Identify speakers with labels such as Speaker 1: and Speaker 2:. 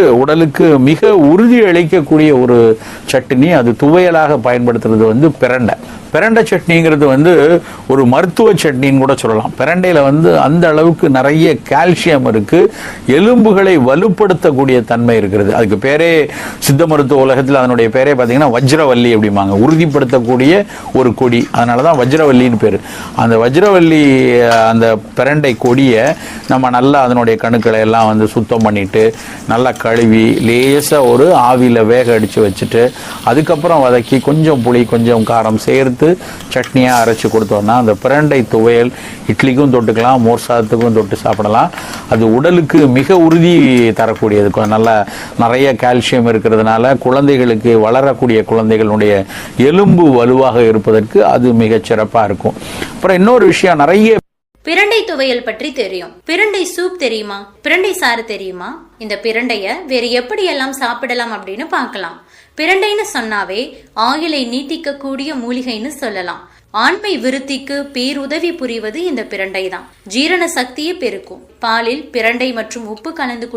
Speaker 1: உடலுக்கு மிக உறுதி அளிக்கக்கூடிய ஒரு சட்னி அது துவையலாக பயன்படுத்துறது வந்து பிரண்டை. பிரண்டை சட்னிங்கிறது வந்து ஒரு மருத்துவ சட்னின்னு கூட சொல்லலாம். பிரண்டையில் வந்து அந்த அளவுக்கு நிறைய கால்சியம் இருக்கு. எலும்புகளை வலுப்படுத்தக்கூடிய தன்மை இருக்கிறது. அதுக்கு பேரே சித்த மருத்துவ உலகத்தில் அதனுடைய பேரே பார்த்தீங்கன்னா வஜ்ரவல்லி அப்படிம்பாங்க. உறுதிப்படுத்தக்கூடிய ஒரு கொடி. அதனால தான் வஜ்ரவல்லின்னு பேர். அந்த வஜ்ரவல்லி அந்த பிரண்டை கொடியை நம்ம நல்லா அதனுடைய கணுக்களை எல்லாம் வந்து சுத்தம் பண்ணிட்டு நல்லா கழுவி லேசாக ஒரு ஆவியில் வேக அடித்து வச்சுட்டு அதுக்கப்புறம் வதக்கி கொஞ்சம் புளி கொஞ்சம் காரம் சேர்த்து சட்னியாக அரைச்சி கொடுத்தோம்னா அந்த பிரண்டை துவையல் இட்லிக்கும் தொட்டுக்கலாம் மோர் சாதத்துக்கும் தொட்டு சாப்பிடலாம். அது உடலுக்கு மிக உறுதி தரக்கூடியது. நல்லா நல்ல நிறைய கால்சியம் இருக்கிறதுனால குழந்தைகளுக்கு வளரக்கூடிய குழந்தைகளுடைய எலும்பு வலுவாக இருப்பதற்கு அது மிகச் சிறப்பாக இருக்கும். அப்புறம் இன்னொரு விஷயம் நிறைய
Speaker 2: பிரண்டை துவையல் பற்றி தெரியும். பிரண்டை சூப் தெரியுமா? பிரண்டை சாறு தெரியுமா? இந்த பிரண்டைய வேற எப்படியெல்லாம் சாப்பிடலாம் அப்படின்னு பார்க்கலாம். பிரண்டைன்னு சொன்னாவே ஆயுளை நீட்டிக்கக்கூடிய மூலிகைன்னு சொல்லலாம். ஆண்மை விருத்திக்கு பேருதவி புரிவது இந்த பிரண்டை தான். ஜீரண சக்தியை பெருக்கும். பாலில் பிரண்டை மற்றும் உப்பு கலந்து